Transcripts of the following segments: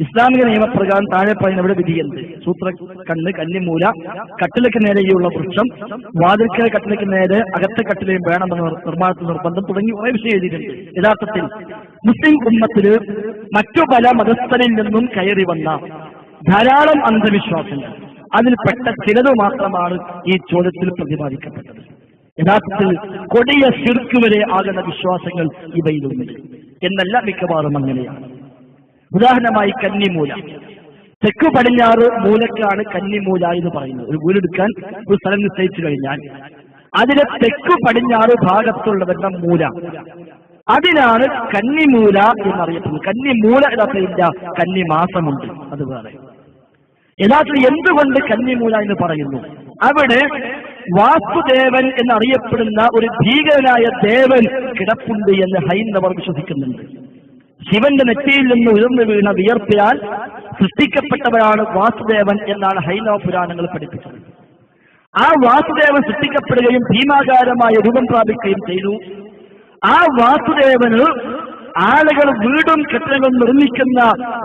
ഇസ്ലാമിക നിയമപ്രകാരം താഴെ പറയുന്ന ഇവിടെ വിധിയുണ്ട് സൂത്ര കണ്ണ് കന്നിമൂല കട്ടിലക്ക് നേരെയുള്ള വൃക്ഷം വാതിൽക്കര കട്ടിലേക്ക് നേരെ അകത്തെ കട്ടിലയും വേണമെന്ന നിർ- നിർമ്മാണത്തിൽ നിർബന്ധം തുടങ്ങി കുറെ വിഷയം എഴുതിയിട്ടുണ്ട്. യഥാർത്ഥത്തിൽ മുസ്ലിം ഉമ്മത്തിൽ മറ്റു പല മതസ്ഥരിൽ നിന്നും കയറി വന്ന ധാരാളം അന്ധവിശ്വാസങ്ങൾ. അതിൽപ്പെട്ട ചിലത് മാത്രമാണ് ഈ ചോദ്യത്തിൽ പ്രതിപാദിക്കപ്പെട്ടത്. യഥാർത്ഥത്തിൽ കൊടിയ ശിർക്ക് വരെ ആകുന്ന വിശ്വാസങ്ങൾ ഇവയിലുണ്ട്. എന്നല്ല മിക്കവാറും അങ്ങനെയാണ്. ഉദാഹരണമായി കന്നിമൂല. തെക്ക് പടിഞ്ഞാറ് മൂലക്കാണ് കന്നിമൂല എന്ന് പറയുന്നത്. ഒരു മൂലെടുക്കാൻ ഒരു സ്ഥലം നിശ്ചയിച്ചു കഴിഞ്ഞാൽ അതിലെ തെക്ക് പടിഞ്ഞാറ് ഭാഗത്തുള്ളവരുടെ മൂല. അതിനാണ് കന്നിമൂല എന്നറിയപ്പെടുന്നത്. കന്നിമൂല എന്നറിയില്ല കന്നിമാസമുണ്ട് അത് വേറെ. യഥാർത്ഥത്തിൽ എന്തുകൊണ്ട് കന്നിമൂല എന്ന് പറയുന്നു? അവിടെ വാസുദേവൻ എന്നറിയപ്പെടുന്ന ഒരു ഭീകരനായ ദേവൻ കിടപ്പുണ്ട് എന്ന് ഹൈന്ദവർ വിശ്വസിക്കുന്നുണ്ട്. ശിവന്റെ നെറ്റിയിൽ നിന്ന് ഉയർന്നു വീണ വിയർപ്പയാൽ സൃഷ്ടിക്കപ്പെട്ടവരാണ് വാസുദേവൻ എന്നാണ് ഹൈന്ദവ പുരാണങ്ങൾ പഠിപ്പിച്ചത്. ആ വാസുദേവൻ സൃഷ്ടിക്കപ്പെടുകയും ഭീമാകാരമായ രൂപം പ്രാപിക്കുകയും ചെയ്തു. ആ വാസുദേവന് ആളുകൾ വീടും കെട്ടിടങ്ങളും നിർമ്മിക്കുന്ന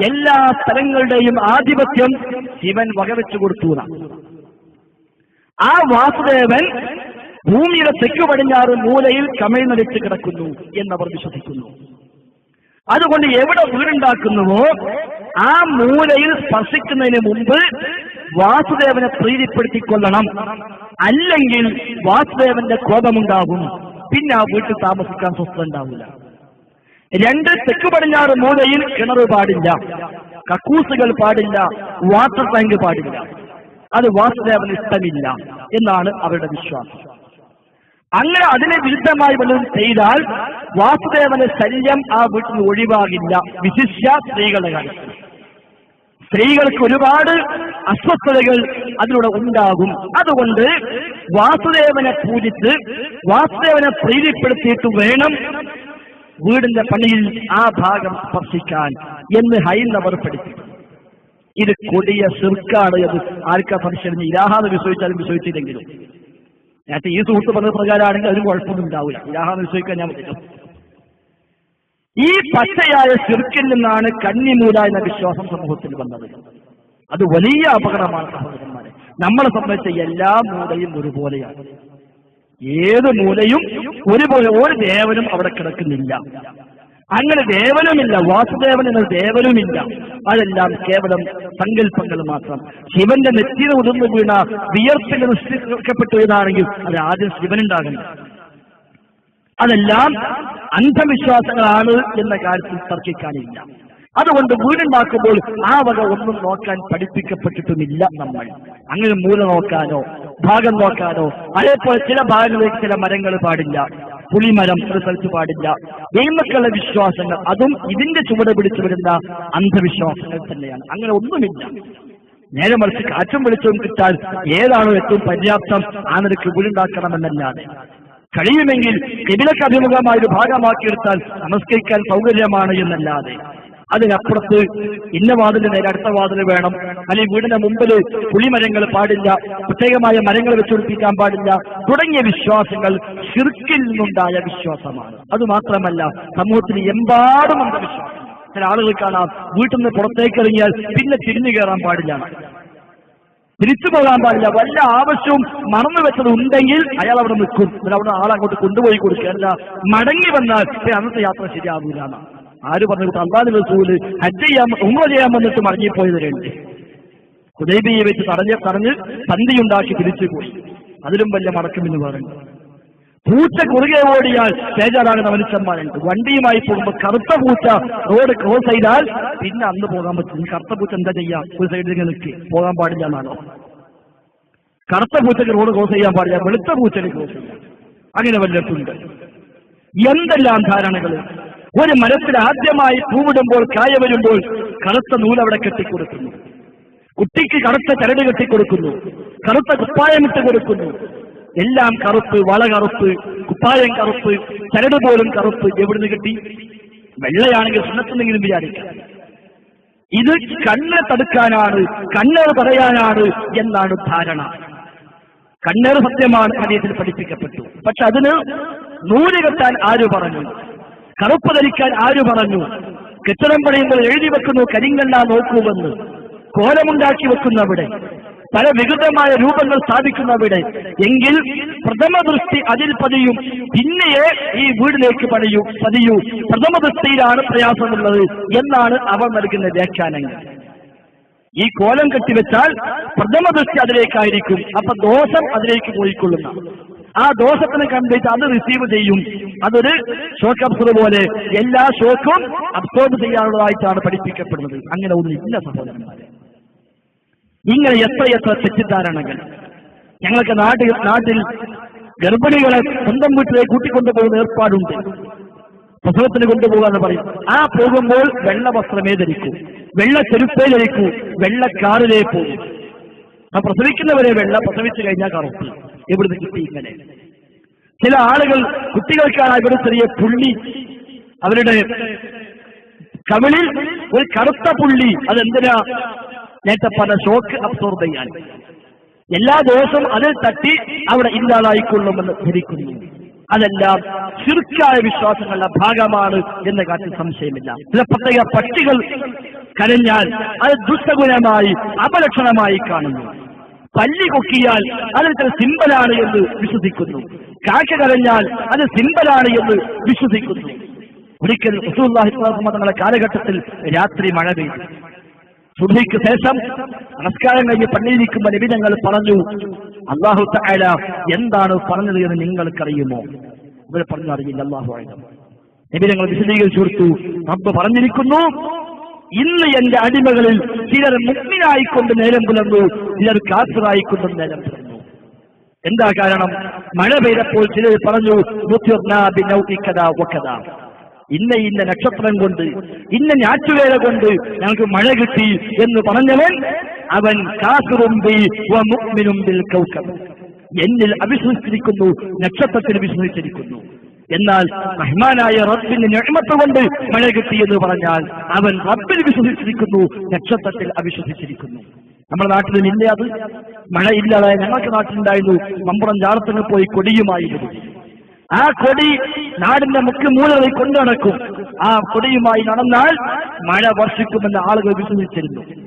എല്ലാ സ്ഥലങ്ങളുടെയും ആധിപത്യം ശിവൻ വകവെച്ചു കൊടുത്തു. ആ വാസുദേവൻ ഭൂമിയുടെ തെക്കു പടിഞ്ഞാറ് മൂലയിൽ കമഴ്ന്നടിച്ച് കിടക്കുന്നു എന്നവർ വിശ്വസിക്കുന്നു. അതുകൊണ്ട് എവിടെ വീടുണ്ടാക്കുന്നുവോ ആ മൂലയിൽ സ്പർശിക്കുന്നതിന് മുമ്പ് വാസുദേവനെ പ്രീതിപ്പെടുത്തിക്കൊള്ളണം. അല്ലെങ്കിൽ വാസുദേവന്റെ കോപമുണ്ടാകും. പിന്നെ ആ വീട്ടിൽ താമസിക്കാൻ സ്വസ്ഥ ഉണ്ടാവില്ല. രണ്ട് തെക്ക് പടിഞ്ഞാറ് മൂലയിൽ കിണർ പാടില്ല. കക്കൂസുകൾ പാടില്ല. വാട്ടർ ടാങ്ക് പാടില്ല. അത് വാസുദേവന് ഇഷ്ടമില്ല എന്നാണ് അവരുടെ വിശ്വാസം. അങ്ങനെ അതിനെ വിരുദ്ധമായി വല്ലതും ചെയ്താൽ വാസുദേവന്റെ ശല്യം ആ വീട്ടിൽ ഒഴിവാകില്ല. വിശിഷ്യ സ്ത്രീകളുടെ കാര്യത്തിൽ. സ്ത്രീകൾക്ക് ഒരുപാട് അസ്വസ്ഥതകൾ അതിലൂടെ ഉണ്ടാകും. അതുകൊണ്ട് വാസുദേവനെ പൂജിച്ച് വാസുദേവനെ പ്രീതിപ്പെടുത്തിയിട്ട് വേണം വീടിന്റെ പണിയിൽ ആ ഭാഗം സ്പർശിക്കാൻ എന്ന് ഹൈന്ദവർ പഠിക്കും ഇത് കൊടിയ ശിർക്കാണ് എന്ന് ആർക്കാ പരിശീലനം ഇലാഹാന്ന് വിശ്വസിച്ചാലും വിശ്വസിച്ചില്ലെങ്കിലും. നേരത്തെ ഈ സുഹൃത്ത് പറഞ്ഞ പ്രകാരമാണെങ്കിൽ അതിന് കുഴപ്പമൊന്നും ഉണ്ടാവില്ല. വിവാഹം നിശ്ചയിക്കാൻ ഞാൻ പറ്റും. ഈ പച്ചയായ ശിർക്കിൽ നിന്നാണ് കന്നിമൂല എന്ന വിശ്വാസം സമൂഹത്തിൽ വന്നത്. അത് വലിയ അപകടമാണ് സഹോദരന്മാരെ. നമ്മളെ സംബന്ധിച്ച എല്ലാ മൂലയും ഒരുപോലെയാണ്. ഏത് മൂലയും ഒരുപോലെ ഒരു ദേവനും അവിടെ കിടക്കുന്നില്ല. അങ്ങനെ ദേവനുമില്ല വാസുദേവൻ എന്ന ദേവനുമില്ല. അതെല്ലാം കേവലം സങ്കല്പങ്ങൾ മാത്രം. ശിവന്റെ നെറ്റിന് ഉതിർന്നു വീണ വിയർപ്പിൽ സൃഷ്ടിക്കപ്പെട്ടു എന്നാണെങ്കിൽ അത് ആദ്യം ശിവനുണ്ടാകണം. അതെല്ലാം അന്ധവിശ്വാസങ്ങളാണ് എന്ന കാര്യത്തിൽ തർക്കിക്കാനില്ല. അതുകൊണ്ട് വീടുണ്ടാക്കുമ്പോൾ ആ വക ഒന്നും നോക്കാൻ പഠിപ്പിക്കപ്പെട്ടിട്ടുമില്ല നമ്മൾ. അങ്ങനെ മൂല നോക്കാനോ ഭാഗം നോക്കാനോ അതേപോലെ ചില ഭാഗങ്ങളിലേക്ക് ചില മരങ്ങൾ പാടില്ല. പുളിമരം സ്ഥലത്ത് പാടില്ല. ദൈവമക്കളുടെ വിശ്വാസങ്ങൾ അതും ഇതിന്റെ ചുവട് പിടിച്ചു വരുന്ന അന്ധവിശ്വാസങ്ങൾ തന്നെയാണ്. അങ്ങനെ ഒന്നുമില്ല. നേരെ മറിച്ച് കാറ്റും വെളിച്ചവും കിട്ടാൻ ഏതാണോ ഏറ്റവും പര്യാപ്തം ആ നിരക്ക് കഴിയുമെങ്കിൽ കിബിലക്ക് അഭിമുഖമായ ഒരു ഭാഗമാക്കിയെടുത്താൽ നമസ്കരിക്കാൻ സൗകര്യമാണ് എന്നല്ലാതെ. അതിനപ്പുറത്ത് ഇന്ന വാതിലിന് നേരെ അടുത്ത വാതിൽ വേണം. അല്ലെങ്കിൽ വീടിന്റെ മുമ്പിൽ പുളിമരങ്ങൾ പാടില്ല. പ്രത്യേകമായ മരങ്ങൾ വെച്ചുപിടിപ്പിക്കാൻ പാടില്ല. തുടങ്ങിയ വിശ്വാസങ്ങൾ ഷിർക്കിൽ നിന്നുണ്ടായ വിശ്വാസമാണ്. അത് മാത്രമല്ല സമൂഹത്തിൽ എമ്പാടും അന്ധവിശ്വാസം ചില ആളുകൾ കാണാം വീട്ടിൽ നിന്ന് പുറത്തേക്ക് ഇറങ്ങിയാൽ പിന്നെ തിരിഞ്ഞു കയറാൻ പാടില്ല. തിരിച്ചു പോകാൻ പാടില്ല. വല്ല ആവശ്യവും മറന്നു വെച്ചത് ഉണ്ടെങ്കിൽ അയാൾ അവിടെ നിൽക്കും. അവിടെ ആളങ്ങോട്ട് കൊണ്ടുപോയി കൊടുക്കുക. അല്ല മടങ്ങി വന്നാൽ അന്നത്തെ യാത്ര ശരിയാവില്ല. ആര് പറഞ്ഞു അള്ളാഹ് റസൂൽ ഹജ്ജ് ചെയ്യാൻ ഉമ്മ ചെയ്യാൻ വന്നിട്ട് മടങ്ങിപ്പോയവരുണ്ട് ഹുദൈബിയെ വെച്ച് തടഞ്ഞ് തടഞ്ഞ് പന്തിയുണ്ടാക്കി തിരിച്ചു പോയി. അതിലും വലിയ മടക്കമെന്ന് പറഞ്ഞു പൂച്ച കുറുകെ ഓടിയാൽ ബേജാറാകുന്ന മനുഷ്യന്മാരുണ്ട് വണ്ടിയുമായി പോകുമ്പോൾ കറുത്ത പൂച്ച റോഡ് ക്രോസ് ചെയ്താൽ പിന്നെ അന്ന് പോകാൻ പറ്റും. കറുത്ത പൂച്ച എന്താ ചെയ്യാം? ഒരു സൈഡിൽ നിൽക്കി പോകാൻ പാടില്ല എന്നാണോ? കറുത്ത പൂച്ചക്ക് റോഡ് ക്രോസ് ചെയ്യാൻ പാടില്ല. വെളുത്ത പൂച്ചക്ക് ക്രോസ് ചെയ്യാം. അങ്ങനെ വല്ലതുണ്ട് എന്തെല്ലാം ധാരണകൾ ഒരു മരത്തിൽ ആദ്യമായി പൂവിടുമ്പോൾ കായ വരുമ്പോൾ കറുത്ത നൂലവിടെ കെട്ടിക്കൊടുക്കുന്നു. കുട്ടിക്ക് കറുത്ത ചരട് കെട്ടിക്കൊടുക്കുന്നു. കറുത്ത കുപ്പായം ഇട്ട് കൊടുക്കുന്നു. എല്ലാം കറുപ്പ് വള കറുപ്പ് കുപ്പായം കറുപ്പ് ചരട് പോലും കറുപ്പ് എവിടുന്ന് കിട്ടി? വെള്ളയാണെങ്കിൽ സുന്നത്തെന്നെങ്കിലും വിചാരിക്കാം. ഇത് കണ്ണ് തടുക്കാനാണ് കണ്ണർ പറയാനാണ് എന്നാണ് ധാരണ. കണ്ണേർ സത്യമാണ് അദ്ദേഹത്തിൽ പഠിപ്പിക്കപ്പെട്ടു. പക്ഷെ അതിന് നൂൽ കെട്ടാൻ ആര് പറഞ്ഞു? കറുപ്പ് ധരിക്കാൻ ആര് പറഞ്ഞു? കെട്ടിടം പണിയുമ്പോൾ എഴുതി വെക്കുന്നു കരിങ്കല്ല നോക്കൂവെന്ന് കോലമുണ്ടാക്കി വെക്കുന്നവിടെ. പല വികൃതമായ രൂപങ്ങൾ സ്ഥാപിക്കുന്നവിടെ. എങ്കിൽ പ്രഥമ ദൃഷ്ടി അതിൽ പതിയും. പിന്നെയേ ഈ വീടിലേക്ക് പണിയൂ പതിയൂ. പ്രഥമ ദൃഷ്ടിയിലാണ് പ്രയാസമുള്ളത് എന്നാണ് അവർ നൽകുന്ന വ്യാഖ്യാനങ്ങൾ. ഈ കോലം കെട്ടിവെച്ചാൽ പ്രഥമ ദൃഷ്ടി അതിലേക്കായിരിക്കും. അപ്പൊ ദോഷം അതിലേക്ക് പോയിക്കൊള്ളുന്ന. ആ ദോഷത്തിന് കണ്ടിട്ട് അത് റിസീവ് ചെയ്യും. അതൊരു ഷോക്ക് അബ്സോർബ് പോലെ എല്ലാ ഷോക്കും അബ്സോർബ് ചെയ്യാനുള്ളതായിട്ടാണ് പഠിപ്പിക്കപ്പെടുന്നത്. അങ്ങനെ ഒന്നും ഇല്ല സഹോദരന്മാരെ. ഇങ്ങനെ എത്ര എത്ര തെറ്റിദ്ധാരണകൾ. ഞങ്ങൾക്ക് നാട്ടിൽ നാട്ടിൽ ഗർഭിണികളെ സ്വന്തം വീട്ടിലേക്ക് കൂട്ടിക്കൊണ്ടുപോകുന്ന ഏർപ്പാടുണ്ട്. പ്രസവത്തിന് കൊണ്ടുപോകാന്ന് പറയും. ആ പോകുമ്പോൾ വെള്ള വസ്ത്രമേ ധരിക്കൂ. വെള്ള ചെരുപ്പേ ധരിക്കൂ. വെള്ള കാറിലേ പോകും. ആ പ്രസവിക്കുന്നവരെ വെള്ള പ്രസവിച്ചു കഴിഞ്ഞാൽ കറുപ്പ്. എവിടുന്ന് കിട്ടി ഇങ്ങനെ ചില ആളുകൾ കുട്ടികൾക്കാണ് ഇവിടെ ചെറിയ പുള്ളി. അവരുടെ കവിളിൽ ഒരു കറുത്ത പുള്ളി. അതെന്തിനാ? നേരത്തെ പറഞ്ഞ ഷോക്ക് അബ്സോർബ് ചെയ്യാൻ എല്ലാ ദിവസവും അതിൽ തട്ടി അവിടെ ഇല്ലാതായിക്കൊള്ളുമെന്ന് ധരിക്കുന്നു. അതെല്ലാം ചുരുക്കായ വിശ്വാസങ്ങളുടെ ഭാഗമാണ് എന്ന കാര്യത്തിൽ സംശയമില്ല. ചില പ്രത്യേക പക്ഷികൾ കരഞ്ഞാൽ അത് ദുഷ്ടഗുണമായി അപലക്ഷണമായി കാണുന്നു. പല്ലി കൊക്കിയാൽ അത് സിമ്പലാണ് എന്ന് വിശ്വസിക്കുന്നു. കാക്ക കരഞ്ഞാൽ അത് സിമ്പലാണ് എന്ന് വിശ്വസിക്കുന്നു. ഒരിക്കൽ തങ്ങളുടെ കാലഘട്ടത്തിൽ രാത്രി മഴ പെയ്തു. സുബഹിക്ക് ശേഷം നമസ്കാരം കഴിഞ്ഞ് പള്ളിയിരിക്കുമ്പോൾ നബി ഞങ്ങൾ പറഞ്ഞു അള്ളാഹു തആല എന്താണ് പറഞ്ഞത് എന്ന് നിങ്ങൾക്കറിയുമോ? ഇവർ പറഞ്ഞു അറിയില്ല അള്ളാഹു നബി ഞങ്ങൾ വിശദീകരിച്ചു കൊടുത്തു റബ്ബ് പറഞ്ഞിരിക്കുന്നു ഇന്ന് എന്റെ അടിമകളിൽ ചിലർ മുന്നിലായിക്കൊണ്ട് നേരം പുലർന്നു ചിലർ കാസറായിക്കൊണ്ട് നേരം പറഞ്ഞു എന്താ കാരണം? മഴ പെയ്തപ്പോൾ ചിലർ പറഞ്ഞു "മുത്തിർനാ ബിനൗഇകദാ വകദാ." ഇന്ന ഇന്ന നക്ഷത്രം കൊണ്ട് ഇന്ന ഞാറ്റുവേല കൊണ്ട് ഞങ്ങൾക്ക് മഴ കിട്ടി എന്ന് പറഞ്ഞവൻ അവൻ കാസുറും ബി വ മുഅ്മിനും ബിൽ കൗകബ്. എന്നിൽ അവിശ്വസിച്ചിരിക്കുന്നു നക്ഷത്രത്തിൽ വിശ്വസിച്ചിരിക്കുന്നു എന്നാൽ റഹ്മാനായ റബ്ബിന്റെ ഞെഴ്മത്ത് കൊണ്ട് മഴ കിട്ടി എന്ന് പറഞ്ഞാൽ അവൻ റബ്ബിൽ വിശ്വസിച്ചിരിക്കുന്നു നക്ഷത്രത്തിൽ അവിശ്വസിച്ചിരിക്കുന്നു നമ്മുടെ നാട്ടിൽ ഇല്ല അത്? മഴ ഇല്ലാതെ ഞങ്ങൾക്ക് നാട്ടിലുണ്ടായിരുന്നു. മമ്പുറം ജാറത്തിന് പോയി കൊടിയുമായിരുന്നു. ആ കൊടി നാടിന്റെ മുഖ്യ മൂലകളിൽ കൊണ്ടു നടക്കും. ആ കൊടിയുമായി നടന്നാൽ മഴ വർഷിക്കുമെന്ന് ആളുകൾ വിശ്വസിച്ചിരുന്നു.